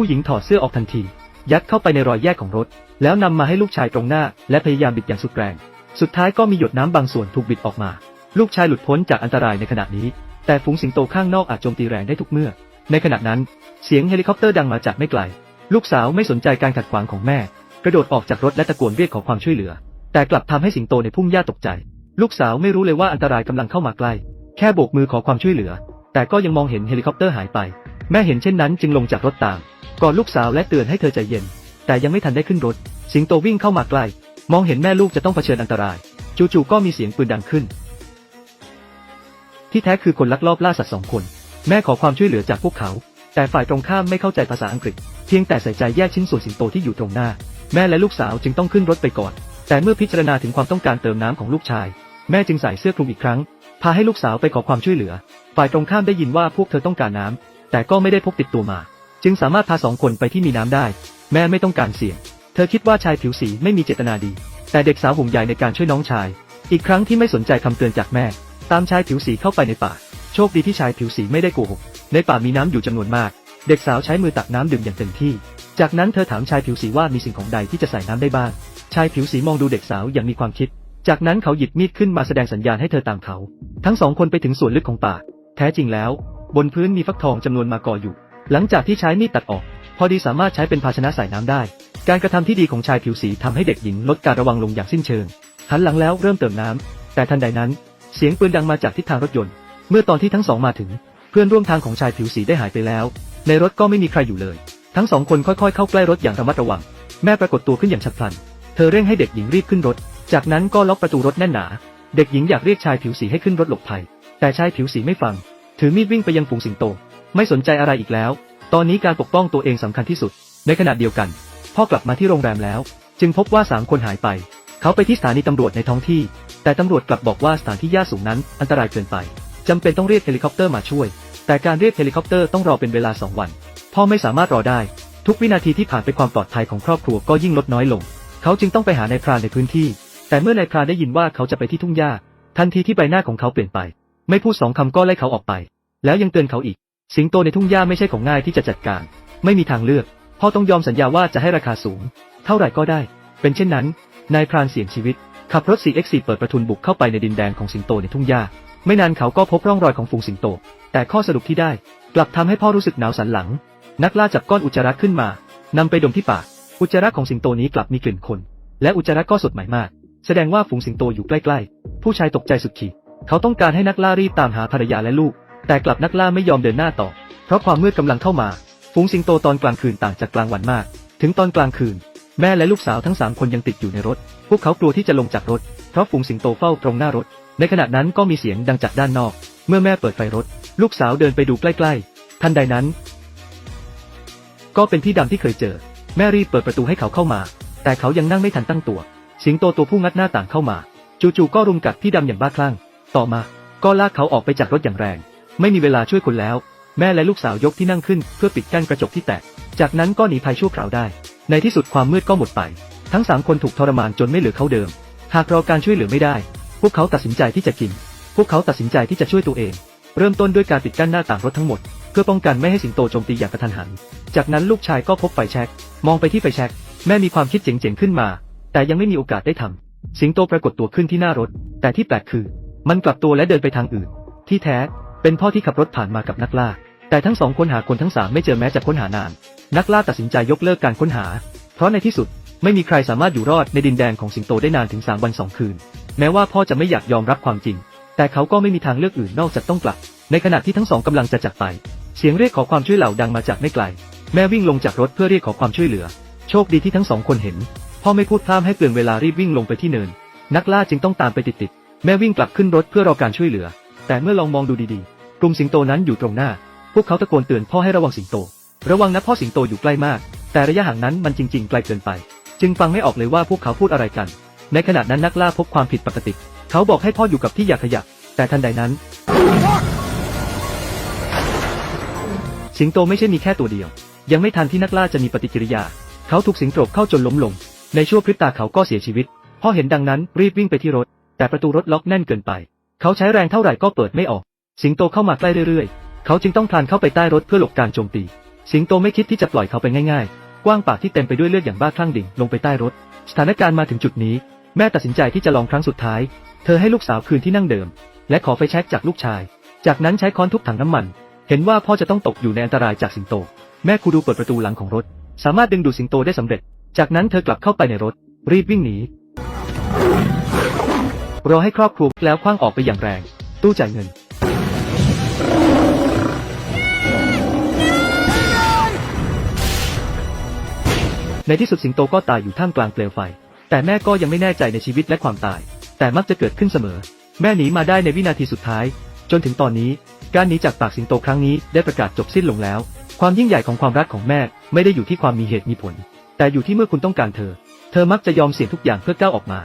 ผู้หญิงถอดเสื้อออกทันที ยัดเข้าไปในรอยแยกของรถ แล้วนำมาให้ลูกชายตรงหน้า และพยายามบิดอย่างสุดแรง สุดท้ายก็มีหยดน้ำบางส่วนถูกบิดออกมา ลูกชายหลุดพ้นจากอันตรายในขณะนี้ แต่ฝูงสิงโตข้างนอกอาจโจมตีแรงได้ทุกเมื่อ ในขณะนั้น เสียงเฮลิคอปเตอร์ดังมาจากไม่ไกล ลูกสาวไม่สนใจการขัดขวางของแม่ กระโดดออกจากรถและตะโกนเรียกขอความช่วยเหลือ แต่กลับทำให้สิงโตในพุ่มหญ้าตกใจ ลูกสาวไม่รู้เลยว่าอันตรายกำลังเข้ามาใกล้ แค่โบกมือขอความช่วยเหลือ แต่ก็ยังมองเห็นเฮลิคอปเตอร์หายไป แม่เห็นเช่นนั้นจึงลงจากรถตาม กอดลูกสาวและเตือนให้เธอใจเย็น แต่ยังไม่ทันได้ขึ้นรถ สิงโตวิ่งเข้ามาใกล้ มองเห็นแม่ลูกจะต้องเผชิญอันตราย จู่ๆก็มีเสียงปืนดังขึ้น ที่แท้คือคนลักลอบล่าสัตว์สองคน แม่ขอความช่วยเหลือจากพวกเขา แต่ฝ่ายตรงข้ามไม่เข้าใจภาษาอังกฤษ เพียงแต่ใส่ใจแยกชิ้นส่วนสิงโตที่อยู่ตรงหน้า แม่และลูกสาวจึงต้องขึ้นรถไปก่อน แต่เมื่อพิจารณาถึงความต้องการเติมน้ำของลูกชาย แม่จึงใส่เสื้อคลุมอีกครั้ง พาให้ลูกสาวไปขอความช่วยเหลือ ฝ่ายตรงข้ามได้ยินว่าพวกเธอต้องการน้ำ แต่ก็ไม่ได้พกติดตัวมา จึงสามารถพาสองคนไปที่มีน้ำได้ แม่ไม่ต้องการเสี่ยง เธอคิดว่าชายผิวสีไม่มีเจตนาดี แต่เด็กสาวห่วงใยในการช่วยน้องชาย อีกครั้งที่ไม่สนใจคำเตือนจากแม่ ตามชายผิวสีเข้าไปในป่า โชคดีที่ชายผิวสีไม่ได้โกหก ในป่ามีน้ำอยู่จำนวนมาก เด็กสาวใช้มือตักน้ำดื่มอย่างเต็มที่ จากนั้นเธอถามชายผิวสีว่ามีสิ่งของใดที่จะใส่น้ำได้บ้าง ชายผิวสีมองดูเด็กสาวอย่างมีความคิด จากนั้นเขาหยิบมีดขึ้นมาแสดงสัญญาณให้เธอตามเขา ทั้งสองคนไปถึงส่วนลึกของป่า แท้จริงแล้ว บนพื้นมีฟักทองจำนวนมาก่ออยู่ หลังจากที่ใช้มีดตัดออก พอดีสามารถใช้เป็นภาชนะใส่น้ำได้ การกระทำที่ดีของชายผิวสีทำให้เด็กหญิงลดการระวังลงอย่างสิ้นเชิง หันหลังแล้วเริ่มเติมน้ำแต่ทันใดนั้น เสียงปืนดังมาจากทิศทางรถยนต์ เมื่อตอนที่ทั้งสองมาถึง เพื่อนร่วมทางของชายผิวสีได้หายไปแล้ว ในรถก็ไม่มีใครอยู่เลย ทั้งสองคนค่อยๆ เข้าใกล้รถอย่างระมัดระวัง แม่ปรากฏตัวขึ้นอย่างฉับพลัน เธอเร่งให้เด็กหญิงรีบขึ้นรถ จากนั้นก็ล็อกประตูรถแน่นหนา เด็กหญิงอยากเรียกชายผิวสีให้ขึ้นรถหลบภัย แต่ชายผิวสีไม่ฟัง ถือมีดวิ่งไปยังฝูงสิงโต ไม่สนใจอะไรอีกแล้ว ตอนนี้การปกป้องตัวเองสำคัญที่สุด ในขณะเดียวกัน พ่อกลับมาที่โรงแรมแล้ว จึงพบว่าสามคนหายไป เขาไปที่สถานีตำรวจในท้องที่ แต่ตำรวจกลับบอกว่าสถานที่ย่าสูงนั้นอันตรายเกินไปจำเป็นต้องเรียกเฮลิคอปเตอร์มาช่วย แต่การเรียกเฮลิคอปเตอร์ต้องรอเป็นเวลาสองวัน พ่อไม่สามารถรอได้ ทุกวินาทีที่ผ่านไปความปลอดภัยของครอบครัวก็ยิ่งลดน้อยลง เขาจึงต้องไปหานายพรานในพื้นที่ แต่เมื่อนายพรานได้ยินว่าเขาจะไปที่ทุ่งหญ้าทันทีที่ใบหน้าของเขาเปลี่ยนไป ไม่พูดสองคำก็ไล่เขาออกไป แล้วยังเตือนเขาอีก สิงโตในทุ่งหญ้าไม่ใช่ของง่ายที่จะจัดการ ไม่มีทางเลือก พ่อต้องยอมสัญญาว่าจะให้ราคาสูง เท่าไหร่ก็ได้ เป็นเช่นนั้น นายพรานเสี่ยงชีวิต ขับรถ 4x4 เปิดประทุนบุกเข้าไปในดินแดนของสิงโตในทุ่งหญ้า ไม่นานเขาก็พบร่องรอยของฝูงสิงโต แต่ข้อสรุปที่ได้ กลับทำให้พ่อรู้สึกหนาวสันหลัง นักล่าจับก้อนอุจจาระขึ้นมานำไปดมที่ปาก อุจจาระของสิงโตนี้กลับมีกลิ่นคน และอุจจาระก็สดใหม่มาก แสดงว่าฝูงสิงโตอยู่ใกล้ๆ ผู้ชายตกใจสุดขีด เขาต้องการให้นักล่ารีบตามหาภรรยาและลูก แต่กลับนักล่าไม่ยอมเดินหน้าต่อ เพราะความมืดกำลังเข้ามา ฝูงสิงโตตอนกลางคืนต่างจากกลางวันมาก ถึงตอนกลางคืน แม่และลูกสาวทั้งสามคนยังติดอยู่ในรถ พวกเขากลัวที่จะลงจากรถ เพราะฝูงสิงโตเฝ้าตรงหน้ารถ ในขณะนั้นก็มีเสียงดังจากด้านนอก เมื่อแม่เปิดไฟรถ ลูกสาวเดินไปดูใกล้ๆ ทันใดนั้น ก็เป็นพี่ดำที่เคยเจอ แม่รีบเปิดประตูให้เขาเข้ามา แต่เขายังนั่งไม่ทันตั้งตัว สิงโตตัวผู้งัดหน้าต่างเข้ามา จู่ๆก็รุมกัดพี่ดำอย่างบ้าคลั่ง ต่อมา ก็ลากเขาออกไปจากรถอย่างแรง ไม่มีเวลาช่วยคนแล้ว แม่และลูกสาวยกที่นั่งขึ้นเพื่อปิดกั้นกระจกที่แตก จากนั้นก็หนีภัยชั่วคราวได้ ในที่สุดความมืดก็หมดไป ทั้งสามคนถูกทรมานจนไม่เหลือเขาเดิม หากรอการช่วยเหลือไม่ได้ พวกเขาตัดสินใจที่จะกิน พวกเขาตัดสินใจที่จะช่วยตัวเอง เริ่มต้นด้วยการปิดกั้นหน้าต่างรถทั้งหมด เพื่อป้องกันไม่ให้สิงโตโจมตีอย่างกระทันหัน จากนั้นลูกชายก็พกไฟแช็ก มองไปที่ไฟแช็ก แม่มีความคิดเจ๋งๆขึ้นมา แต่ยังไม่มีโอกาสได้ทำสิงโตปรากฏตัวขึ้นที่หน้ารถ แต่ที่แปลกคือ มันกลับตัวและเดินไปทางอื่น ที่แท้ เป็นพ่อที่ขับรถผ่านมากับนักล่า แต่ทั้งสองคนหาคนทั้งสามไม่เจอแม้จะค้นหานาน นักล่าตัดสินใจยกเลิกการค้นหา เพราะในที่สุดไม่มีใครสามารถอยู่รอดในดินแดนของสิงโตได้นานถึง3วัน2คืน แม้ว่าพ่อจะไม่อยากยอมรับความจริง แต่เขาก็ไม่มีทางเลือกอื่นนอกจากต้องกลับ ในขณะที่ทั้งสองกำลังจะจากไป เสียงเรียกขอความช่วยเหลือดังมาจากไม่ไกล แม่วิ่งลงจากรถเพื่อเรียกขอความช่วยเหลือ โชคดีที่ทั้งสองคนเห็น พ่อไม่พูดพร่ำให้เปลืองเวลารีบวิ่งลงไปที่เนิน นักล่าจึงต้องตามไปติด แม่วิ่งกลับขึ้นรถเพื่อรอการช่วยเหลือ แต่เมื่อลองมองดูดีๆ กลุ่มสิงโตนั้นอยู่ตรงหน้า พวกเขาตะโกนเตือนพ่อให้ระวังสิงโต ระวังนะพ่อสิงโตอยู่ใกล้มาก แต่ระยะห่างนั้นมันจริงๆไกลเกินไป จึงฟังไม่ออกเลยว่าพวกเขาพูดอะไรกัน ในขณะนั้นนักล่าพบความผิดปกติ เขาบอกให้พ่ออยู่กับที่อย่าขยับ แต่ทันใดนั้น สิงโตไม่ใช่มีแค่ตัวเดียว ยังไม่ทันที่นักล่าจะมีปฏิกิริยา เขาถูกสิงโตเข้าจนล้มลง ในชั่วพริบตาเขาก็เสียชีวิต พ่อเห็นดังนั้นรีบวิ่งไปที่รถ แต่ประตูรถล็อกแน่นเกินไป เขาใช้แรงเท่าไหร่ก็เปิดไม่ออก สิงโตเข้ามาใกล้เรื่อยๆ เขาจึงต้องพลานเข้าไปใต้รถเพื่อหลบการโจมตี สิงโตไม่คิดที่จะปล่อยเขาไปง่ายๆ กว้างปากที่เต็มไปด้วยเลือดอย่างบ้าคลั่งดิ่งลงไปใต้รถ สถานการณ์มาถึงจุดนี้ แม่ตัดสินใจที่จะลองครั้งสุดท้าย เธอให้ลูกสาวคืนที่นั่งเดิม และขอไฟแช็กจากลูกชาย จากนั้นใช้ค้อนทุบถังน้ำมัน เห็นว่าพ่อจะต้องตกอยู่ในอันตรายจากสิงโต แม่คูดูเปิดประตูหลังของรถ สามารถดึงดูดสิงโตได้สำเร็จ จากนั้นเธอกลับเข้าไปในรถ รีบวิ่งหนี รอให้ครอบครัวแล้วคว้างออกไปอย่างแรง ตู้จ่ายเงิน ในที่สุดสิงโตก็ตายอยู่ท่ามกลางเปลวไฟ แต่แม่ก็ยังไม่แน่ใจในชีวิตและความตาย แต่มักจะเกิดขึ้นเสมอ แม่หนีมาได้ในวินาทีสุดท้าย จนถึงตอนนี้ การหนีจากปากสิงโตครั้งนี้ได้ประกาศจบสิ้นลงแล้ว ความยิ่งใหญ่ของความรักของแม่ไม่ได้อยู่ที่ความมีเหตุมีผล แต่อยู่ที่เมื่อคุณต้องการเธอ เธอมักจะยอมเสี่ยงทุกอย่างเพื่อก้าวออกมา